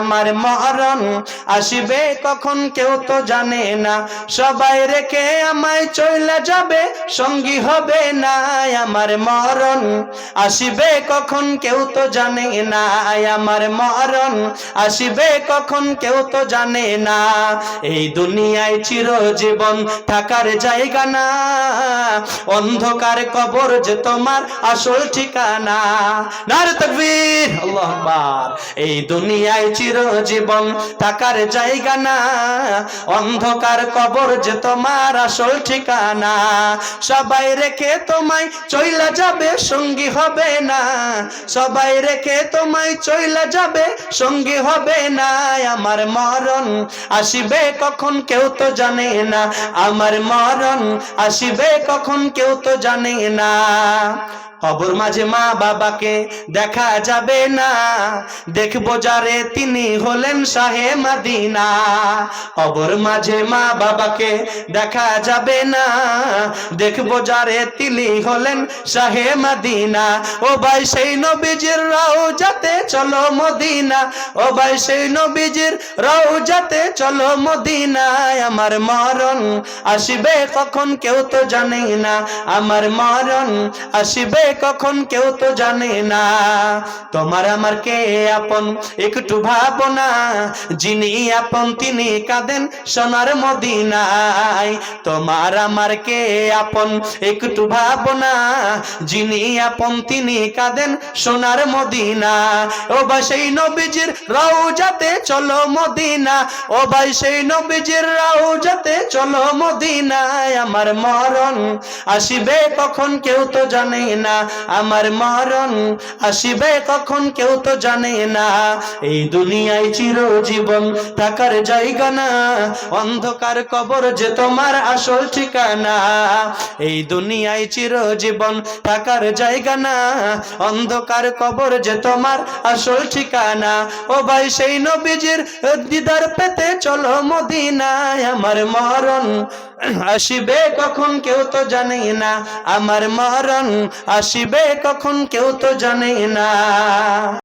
আমার মরণ আসিবে কখন কেউ তো জানে না। সবাই রেখে আমায় চলে যাবে, সঙ্গী হবে না। আমার মরণ আসিবে কখন কেউ তো জানে না। আমার মরণ আসিবে কখন কেউ তো জানে না। এই দুনিয়ায় চিরজীবন থাকার জায়গা না। অন্ধকার কবর যে তোমার আসল ঠিকানা। নারে তকবীর, আল্লাহু এই দুনিয়ায় চিরজীবন থাকার জায়গা না। অন্ধকার কবর যে তোমার আসল ঠিকানা, সবাই রেখে তোমায় চইলা যাবে, সঙ্গী হবে না। সবাই রেখে তোমায় চইলা যাবে, সঙ্গী হবে না। আমার মরণ আসিবে কখন কেউ তো জানে না। আমার মরণ আসিবে কখন কেউ তো জানে না। কবর মাঝে মা বাবাকে দেখা যাবে না। দেখব যারে তিনি হলেন শাহে মাদিনা। কবর মাঝে মা বাবাকে দেখা যাবে না। দেখব যারে তিনি হলেন শাহে মাদিনা। ও ভাই সেই নবীজির রাও যাতে চলো মদিনা। ও ভাই সেই নবীজির রাও যাতে চলো মদিনায়। আমার মরণ আসিবে কখন কেউ তো জানে না। আমার মরণ আসিবে কখন কেউ তো জানে না। তোমার আমার কে আপন? একটু ভাবনা যিনি আপন, তিনি কাঁদেন সোনার মদিনায়। তোমার আমার কে আপন? একটু ভাবনা যিনি আপন, তিনি কাঁদেন সোনার মদিনা ও বা সেই নবীজির রাও যাতে চলো মদিনা ও ভাই, সেই নবীজির রাও যাতে চলো মদিনায়। আমার মরণ আসিবে কখন কেউ তো জানে না। আমার মরণ আসিবে কখন কেউ তো জানে না। এই দুনিয়ায় চিরজীবন থাকার জায়গা না। অন্ধকার কবর যে তোমার আসল ঠিকানা। এই দুনিয়ায় চিরজীবন থাকার জায়গা না। অন্ধকার কবর যে তোমার আসল ঠিকানা। ও ভাই, সেই নবীজির দিদার পেতে চলো মদিনায়। আমার মরণ আসিবে কখন কেউ তো জানে না। আমার মরণ আসিবে কখন কেউ তো জানে না।